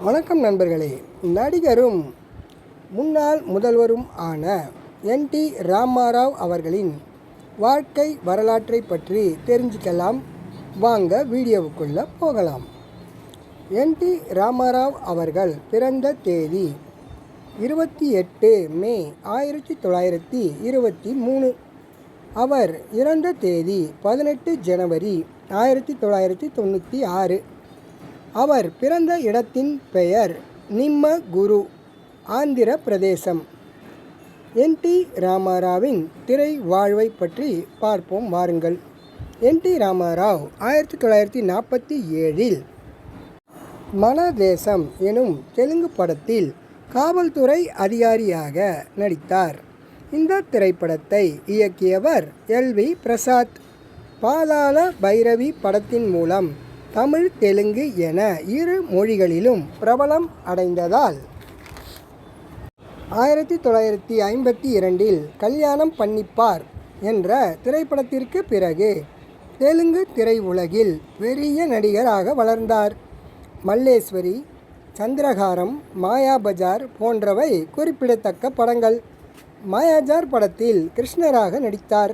வணக்கம் நண்பர்களே. நடிகரும் முன்னாள் முதல்வரும் ஆன என் டி ராமாராவ் அவர்களின் வாழ்க்கை வரலாற்றை பற்றி தெரிஞ்சுக்கலாம். வாங்க வீடியோவுக்குள்ளே போகலாம். என் டி ராமாராவ் அவர்கள் பிறந்த தேதி இருபத்தி எட்டு மே ஆயிரத்தி தொள்ளாயிரத்தி இருபத்தி மூணு. அவர் இறந்த தேதி பதினெட்டு ஜனவரி ஆயிரத்தி தொள்ளாயிரத்தி தொண்ணூற்றி ஆறு. அவர் பிறந்த இடத்தின் பெயர் நிம்ம குரு ஆந்திர பிரதேசம். என். டி. ராமாராவின் திரை வாழ்வை பற்றி பார்ப்போம் வாருங்கள். என். டி. ராமாராவ் ஆயிரத்தி தொள்ளாயிரத்தி நாற்பத்தி ஏழில் மனதேசம் எனும் தெலுங்கு படத்தில் காவல்துறை அதிகாரியாக நடித்தார். இந்த திரைப்படத்தை இயக்கியவர் எல். வி. பிரசாத். பாதாள பைரவி படத்தின் மூலம் தமிழ் தெலுங்கு என இரு மொழிகளிலும் பிரபலம் அடைந்ததால் ஆயிரத்தி தொள்ளாயிரத்தி ஐம்பத்தி இரண்டில் கல்யாணம் பண்ணிப்பார் என்ற திரைப்படத்திற்கு பிறகு தெலுங்கு திரையுலகில் பெரிய நடிகராக வளர்ந்தார். மல்லேஸ்வரி சந்திரகாரம் மாயாபஜார் போன்றவை குறிப்பிடத்தக்க படங்கள். மாயாஜார் படத்தில் கிருஷ்ணராக நடித்தார்.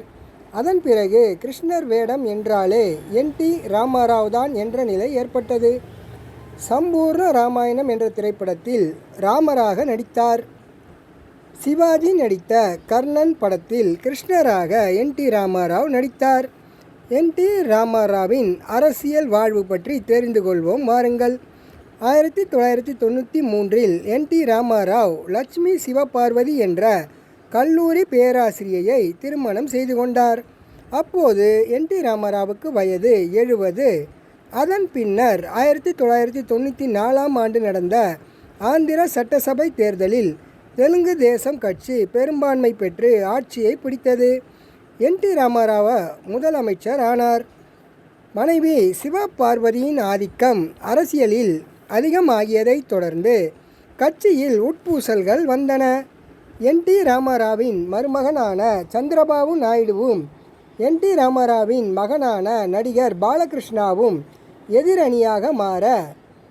அதன் பிறகு கிருஷ்ணர் வேடம் என்றாலே என் டி ராமாராவ் தான் என்ற நிலை ஏற்பட்டது. சம்பூர்ண ராமாயணம் என்ற திரைப்படத்தில் ராமராக நடித்தார். சிவாஜி நடித்த கர்ணன் படத்தில் கிருஷ்ணராக என் டி ராமாராவ் நடித்தார். என் டி ராமாராவின் அரசியல் வாழ்வு பற்றி தெரிந்து கொள்வோம் வாருங்கள். ஆயிரத்தி தொள்ளாயிரத்தி தொண்ணூற்றி மூன்றில் என் டி ராமாராவ் லட்சுமி சிவபார்வதி என்ற கல்லூரி பேராசிரியையை திருமணம் செய்து கொண்டார். அப்போது என் டி ராமாராவுக்கு வயது எழுபது அதன் பின்னர் ஆயிரத்தி தொள்ளாயிரத்தி தொண்ணூற்றி நாலாம் ஆண்டு நடந்த ஆந்திர சட்டசபை தேர்தலில் தெலுங்கு தேசம் கட்சி பெரும்பான்மை பெற்று ஆட்சியை பிடித்தது. என் டி ராமாராவ முதலமைச்சர் ஆனார். மனைவி சிவபார்வதியின் ஆதிக்கம் அரசியலில் அதிகமாகியதைத் தொடர்ந்து கட்சியில் உட்பூசல்கள் வந்தன. என். டி. ராமாராவின் மருமகனான சந்திரபாபு நாயுடுவும் என். டி. ராமாராவின் மகனான நடிகர் பாலகிருஷ்ணாவும் எதிரணியாக மாற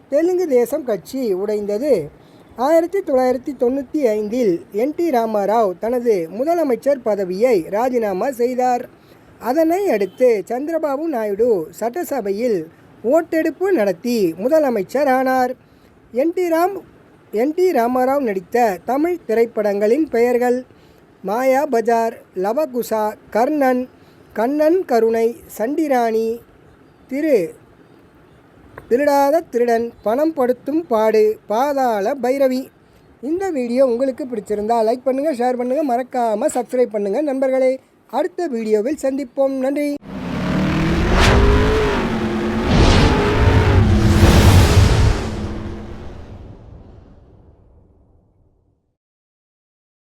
தெலுங்கு தேசம் கட்சி உடைந்தது. ஆயிரத்தி தொள்ளாயிரத்தி தொண்ணூற்றி ஐந்தில் என். டி. ராமாராவ் தனது முதலமைச்சர் பதவியை ராஜினாமா செய்தார். அதனை அடுத்து சந்திரபாபு நாயுடு சட்டசபையில் ஓட்டெடுப்பு நடத்தி முதலமைச்சர் ஆனார். N T Ram N T Rama Rao நடித்த தமிழ் திரைப்படங்களின் பெயர்கள் மாயா பஜார் லவகுசா கர்ணன் கண்ணன் கருணை சண்டிராணி திரு திருடாத திருடன் பணம் படுத்தும் பாடு பாதாள பைரவி. இந்த வீடியோ உங்களுக்கு பிடிச்சிருந்தா லைக் பண்ணுங்கள் ஷேர் பண்ணுங்கள் மறக்காமல் சப்ஸ்கிரைப் பண்ணுங்கள் நண்பர்களே. அடுத்த வீடியோவில் சந்திப்போம். நன்றி.